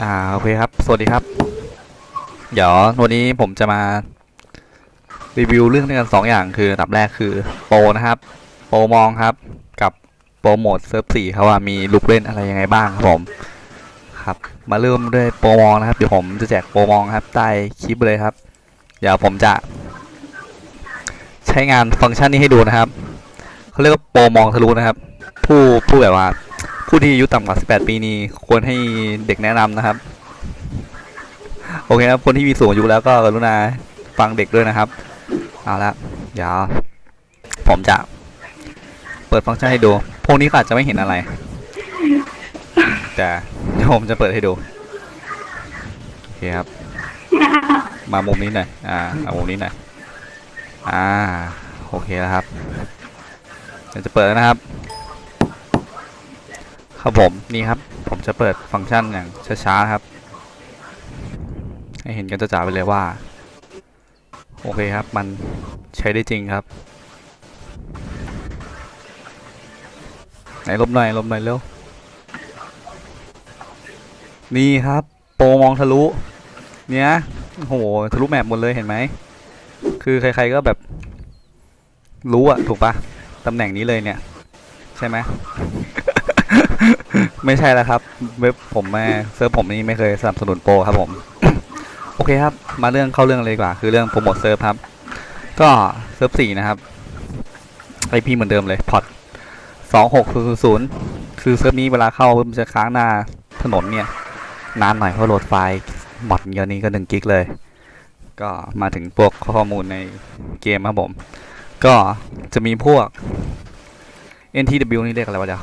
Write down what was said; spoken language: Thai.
อ่าโอเคครับ สวัสดีครับ เดี๋ยววันนี้ผมจะมารีวิวเรื่องด้วยกันสองอย่างคืออันดับแรกคือโปรนะครับ โปรมองครับ กับโปรโมดเซิร์ฟสี่เขาว่ามีลูกเล่นอะไรยังไงบ้างครับผมครับมาเริ่มด้วยโปรมองนะครับเดี๋ยวผมจะแจกโปรมองครับใต้คลิปเลยครับ เดี๋ยวผมจะ ใช้งานฟังก์ชันนี้ให้ดูนะครับเขาเรียกว่าโปรมองทะลุนะครับ ผู้ผู้แบบว่า ผู้ที่อายุต่ำกว่า 18 ปีนี้ควรให้เด็กแนะนำนะครับ โอเคครับ คนที่มีสูงอายุแล้วก็กรุณาฟังเด็กด้วยนะครับ เอาละเดี๋ยวผมจะ เปิดฟังก์ชันให้ดู พวกนี้ก็อาจจะไม่เห็นอะไร แต่เดี๋ยวผมจะเปิดให้ดู โอเคครับ มามุมนี้หน่อย อ่าเอามุมนี้หน่อย อ่า โอเคแล้วครับเดี๋ยวจะเปิดแล้วนะครับ ครับผมนี่ครับ ผมจะเปิดฟังก์ชันอย่างช้าๆครับ ให้เห็นกันจะๆไปเลยว่า โอเคครับ มันใช้ได้จริงครับ ไหนลบหน่อยลบหน่อยเร็ว นี่ครับ โปรมองทะลุ เนี้ยโอ้โหทะลุแมปหมดเลยเห็นไหม คือใครๆก็แบบ รู้อะถูกปะตำแหน่งนี้เลยเนี่ย ใช่ไหม ไม่ใช่แล้วครับ เว็บผมแม่เซิร์ฟผมนี่ไม่เคยสนับสนุนโปรครับผม โอเคครับ มาเรื่องเข้าเรื่องเลยดีกว่า คือเรื่องโปรโมทเซิร์ฟครับ ก็เซิร์ฟสี่นะครับไอพีเหมือนเดิมเลยพอตสองหกศูนย์ศูนย์คือเซิร์ฟนี้เวลาเข้ามันจะค้างหน้าถนนเนี่ย นานหน่อยเพราะโหลดไฟล์หมดเดี๋ยวนี้ก็หนึ่งกิกเลย ก็มาถึงพวกข้อมูลในเกมครับผม ก็จะมีพวก NTW นี่เรียกอะไรวะเดี๋ยว